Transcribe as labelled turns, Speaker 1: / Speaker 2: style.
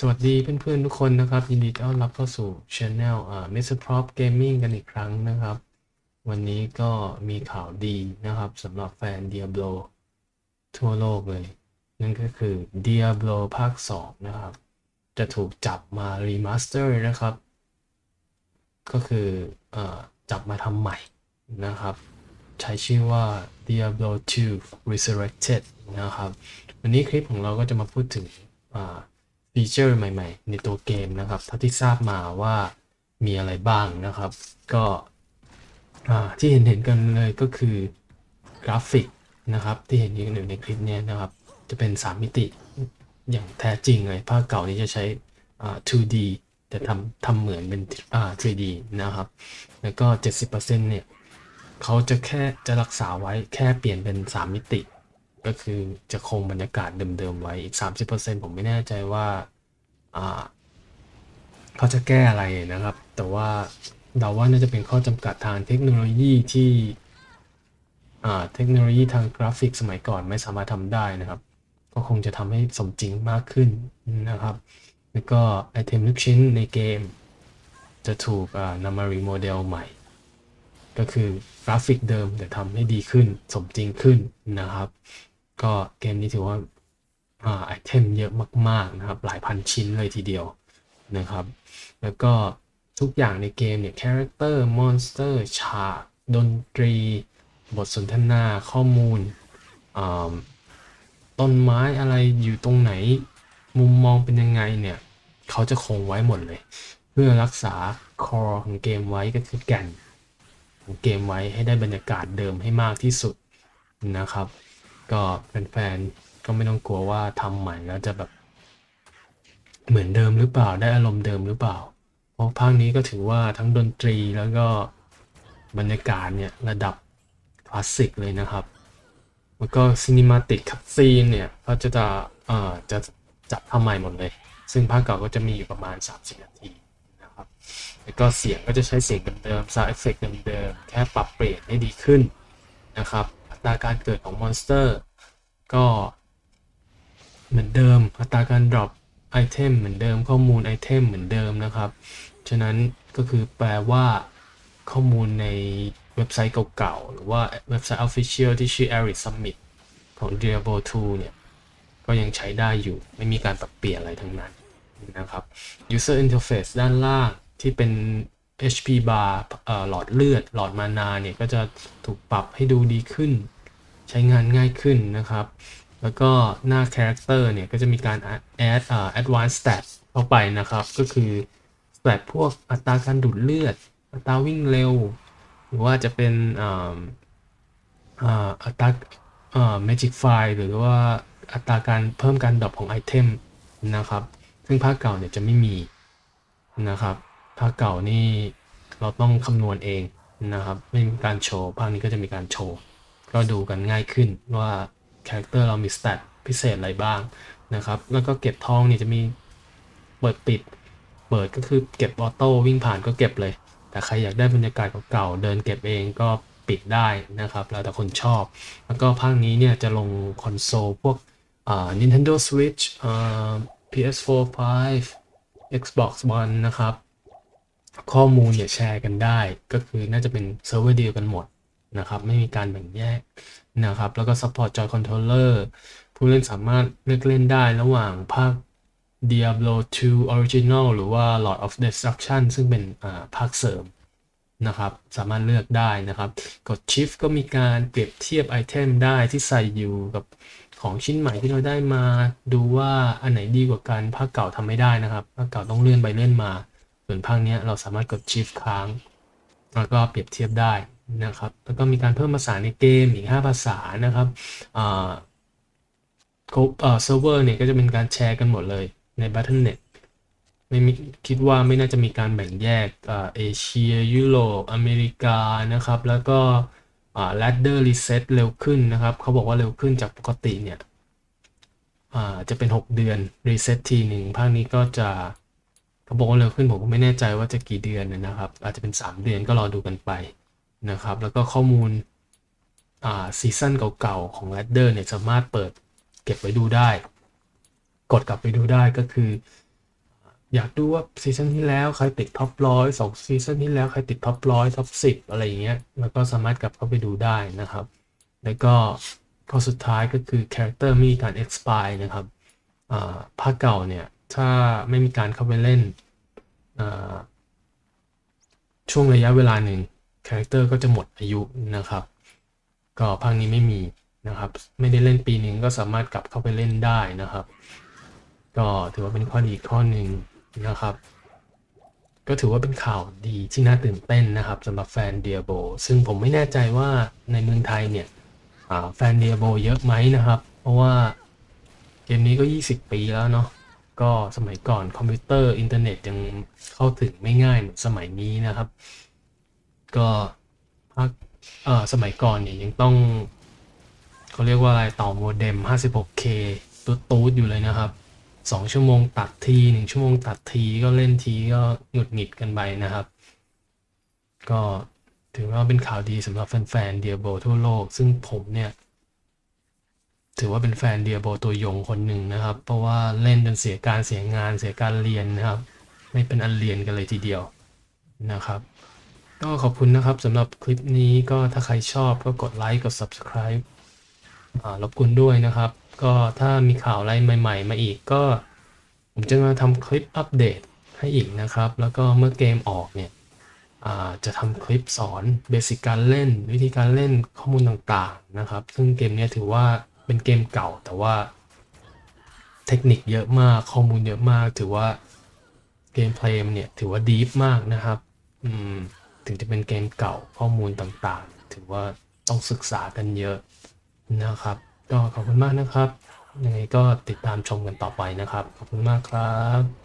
Speaker 1: สวัสดีเพื่อนๆทุกคนนะครับ ยินดีต้อนรับเข้าสู่ช anel อ่า Mr. Prop Gaming กันอีกครั้งนะครับ วันนี้ก็มีข่าวดีนะครับสำหรับแฟน Diablo ทั่วโลกเลย นั่นก็คือ Diablo ภาค 2 นะครับ จะถูกจับมารีมาสเตอร์นะครับ ก็คืออจับมาทำใหม่นะครับ ใช้ชื่อว่า Diablo 2 Resurrected นะครับ วันนี้คลิปของเราก็จะมาพูดถึงอ่า ฟีเจอร์ใหม่ๆ ในตัวเกมนะครับ เท่าที่ทราบมาว่ามีอะไรบ้างนะครับ ก็ที่เห็นเห็นๆกันเลยก็คือกราฟิกนะครับ ที่เห็นอยู่ในคลิปนี้นะครับ จะเป็น 3 มิติอย่างแท้จริงเลยภาคเก่านี้จะใช้ 2D แต่ทำทำเหมือนเป็น 3D นะครับ แล้วก็ 70%เนี่ยเขาจะแค่จะรักษาไว้แค่เปลี่ยนเป็น 3 มิติ ก็คือจะคงบรรยากาศเดิมๆไว้อีก 30%ผมไม่แน่ใจว่า เขาจะแก้อะไรนะครับ แต่ว่าเดาว่าน่าจะเป็นข้อจำกัดทางเทคโนโลยีที่เทคโนโลยีทางกราฟิกสมัยก่อนไม่สามารถทำได้นะครับ ก็คงจะทำให้สมจริงมากขึ้นนะครับ แล้วก็ไอเทมทุกชิ้นในเกม จะถูกนำมารีโมเดลใหม่ ก็คือกราฟิกเดิมแต่ทำให้ดีขึ้นสมจริงขึ้นนะครับ ก็เกมนี้ถือว่า ไอเทมเยอะมากๆนะครับ หลายพันชิ้นเลยทีเดียวนะครับ แล้วก็ทุกอย่างในเกมเนี่ยคาแรคเตอร์มอนสเตอร์ฉากดนตรี บทสนทนาข้อมูล ต้นไม้อะไรอยู่ตรงไหน มุมมองเป็นยังไงเนี่ย เขาจะคงไว้หมดเลย เพื่อรักษาคอของเกมไว้ก็คือแก่นของเกมไว้ให้ได้บรรยากาศเดิมให้มากที่สุดนะครับ ก็แฟนๆ ก็ไม่ต้องกลัวว่าทำใหม่แล้วจะแบบ เหมือนเดิมหรือเปล่าได้อารมณ์เดิมหรือเปล่า เพราะภาคนี้ก็ถือว่าทั้งดนตรีแล้วก็บรรยากาศเนี่ยระดับคลาสสิกเลยนะครับแล้วก็ซีนิมาติกคัตซีนเนี่ยเขาจะจะเอ่อจะจับทำใหม่หมดเลย ซึ่งภาคเก่าก็จะมีอยู่ประมาณ 30 นาทีนะครับแล้วก็เสียงก็จะใช้เสียงเดิมๆ sound effect เดิมๆแค่ปรับเปลี่ยนให้ดีขึ้นนะครับอัตราการเกิดของมอนสเตอร์ ก็ เหมือนเดิม อัตราการ drop ไอเทมเหมือนเดิม ข้อมูลไอเทมเหมือนเดิมนะครับ ฉะนั้นก็คือแปลว่าข้อมูลในเว็บไซต์เก่าๆ หรือว่าเว็บไซต์ Official ที่ชื่อ Eric Summit ของ Diablo 2 เนี่ย ก็ยังใช้ได้อยู่ ไม่มีการปรับเปลี่ยนอะไรทั้งนั้นนะครับ User Interface ด้านล่างที่เป็น HP bar หลอดเลือด หลอดมานาเนี่ย ก็จะถูกปรับให้ดูดีขึ้น ใช้งานง่ายขึ้นนะครับ แล้วก็หน้า Character เนี่ยก็จะมีการ add อ่า advanced stats เข้าไปนะครับ ก็คือ stat พวกอัตราการดูดเลือด อัตราวิ่งเร็ว หรือว่าจะเป็นอ่าอ่าอัตราอ่า magic file หรือว่าอัตราการเพิ่มการดรอปของไอเทมนะครับ ซึ่งภาคเก่าเนี่ยจะไม่มีนะครับภาคเก่านี่เราต้องคำนวณเองนะครับ ไม่มีการโชว์ภาคนี้ก็จะมีการโชว์ ก็ดูกันง่ายขึ้นว่า คาแรคเตอร์เรามีสเตตพิเศษอะไรบ้างนะครับ แล้วก็เก็บทองเนี่ยจะมีเปิดปิด เปิดก็คือเก็บออโต้วิ่งผ่านก็เก็บเลย แต่ใครอยากได้บรรยากาศเก่าๆเดินเก็บเองก็ปิดได้นะครับ แล้วแต่คนชอบ แล้วก็ภาคนี้เนี่ยจะลงคอนโซลพวกอ่า Nintendo Switch อ่า PS4 5 Xbox One นะครับ ข้อมูลเนี่ยแชร์กันได้ ก็คือน่าจะเป็นเซิร์ฟเวอร์เดียวกันหมด นะครับ ไม่มีการแบ่งแยกนะครับ แล้วก็ Support Joy Controller ผู้เล่นสามารถเลือกเล่นได้ระหว่างภาค Diablo 2 Original หรือว่า Lord of Destruction ซึ่งเป็นภาคเสริมนะครับ สามารถเลือกได้นะครับ กด Shift ก็มีการเปรียบเทียบไอเทมได้ที่ใส่อยู่กับของชิ้นใหม่ที่เราได้มาดูว่าอันไหนดีกว่ากันภาคเก่าทำไม่ได้นะครับภาคเก่าต้องเลื่อนไปเลื่อนมา ส่วนภาคนี้เราสามารถกด Shift ค้าง แล้วก็เปรียบเทียบได้ นะครับ แล้วก็มีการเพิ่มภาษาในเกมอีก 5 ภาษานะครับเอ่อเซิร์ฟเวอร์เนี่ยก็จะเป็นการแชร์กันหมดเลยใน Battle.net ไม่มีคิดว่าไม่น่าจะมีการแบ่งแยกเอเชีย ยุโรป อเมริกานะครับ แล้วก็ ladder reset เร็วขึ้นนะครับ เขาบอกว่าเร็วขึ้นจากปกติเนี่ยจะเป็น 6 เดือน reset ทีหนึ่งภาคนี้ก็จะเขาบอกว่าเร็วขึ้นผมก็ไม่แน่ใจว่าจะกี่เดือนนะครับ อาจจะเป็น 3 เดือนก็รอดูกันไป นะครับ แล้วก็ข้อมูลอ่าซีซั่นเก่าๆของ ladder เนี่ยสามารถเปิดเก็บไว้ดูได้ กดกลับไปดูได้ก็คือ อยากดูว่าซีซั่นที่แล้วใครติดท็อปร้อยสองซีซั่นที่แล้วใครติดท็อปร้อยท็อปสิบอะไรอย่างเงี้ยแล้วก็สามารถกลับเข้าไปดูได้นะครับ แล้วก็ข้อสุดท้ายก็คือคาแรคเตอร์มีการ expire นะครับอ่าภาคเก่าเนี่ยถ้าไม่มีการเข้าไปเล่นช่วงระยะเวลาหนึ่ง คาแรคเตอร์ก็จะหมดอายุนะครับ ก็ภาคนี้ไม่มีนะครับ ไม่ได้เล่นปีหนึ่งก็สามารถกลับเข้าไปเล่นได้นะครับ ก็ถือว่าเป็นข้อดีข้อหนึ่งนะครับ ก็ถือว่าเป็นข่าวดีที่น่าตื่นเต้นนะครับสำหรับแฟนเดียโบซึ่งผมไม่แน่ใจว่าในเมืองไทยเนี่ยแฟนเดียโบเยอะไหมนะครับ เพราะว่าเกมนี้ก็ 20 ปีแล้วเนาะก็สมัยก่อนคอมพิวเตอร์อินเทอร์เน็ตยังเข้าถึงไม่ง่ายเหมือนสมัยนี้นะครับ ก็ภาคเอ่อสมัยก่อนเนี่ยยังต้องเขาเรียกว่าอะไรต่อโมเด็ม 56K ตุ๊ดตูดๆอยู่เลยนะครับสองชั่วโมงตัดทีหนึ่งชั่วโมงตัดทีก็เล่นทีก็หงุดหงิดกันไปนะครับ ก็ถือว่าเป็นข่าวดีสำหรับแฟนๆเดียโบทั่วโลก ซึ่งผมเนี่ย ถือว่าเป็นแฟนเดียโบตัวยงคนหนึ่งนะครับ เพราะว่าเล่นจนเสียการเสียงานเสียการเรียนนะครับ ไม่เป็นอันเรียนกันเลยทีเดียวนะครับ ก็ขอบคุณนะครับสำหรับคลิปนี้ก็ถ้าใครชอบก็กดไลค์กด subscribe อ่ารบกวนด้วยนะครับ ก็ถ้ามีข่าวอะไรใหม่ ๆ มาอีกก็ ผมจะมาทำคลิปอัปเดตให้อีกนะครับ แล้วก็เมื่อเกมออกเนี่ยอ่าจะทำคลิปสอนเบสิกการเล่น วิธีการเล่นข้อมูลต่างๆนะครับ ซึ่งเกมนี้ถือว่าเป็นเกมเก่าแต่ว่า เทคนิคเยอะมากข้อมูลเยอะมาก ถือว่าเกมเพลย์เนี่ยถือว่าดีฟมากนะครับ อืม ถึงจะเป็นเกมเก่าข้อมูลต่างๆ ถือว่าต้องศึกษากันเยอะนะครับ ก็ขอบคุณมากนะครับยังไงก็ติดตามชมกันต่อไปนะครับ ขอบคุณมากครับ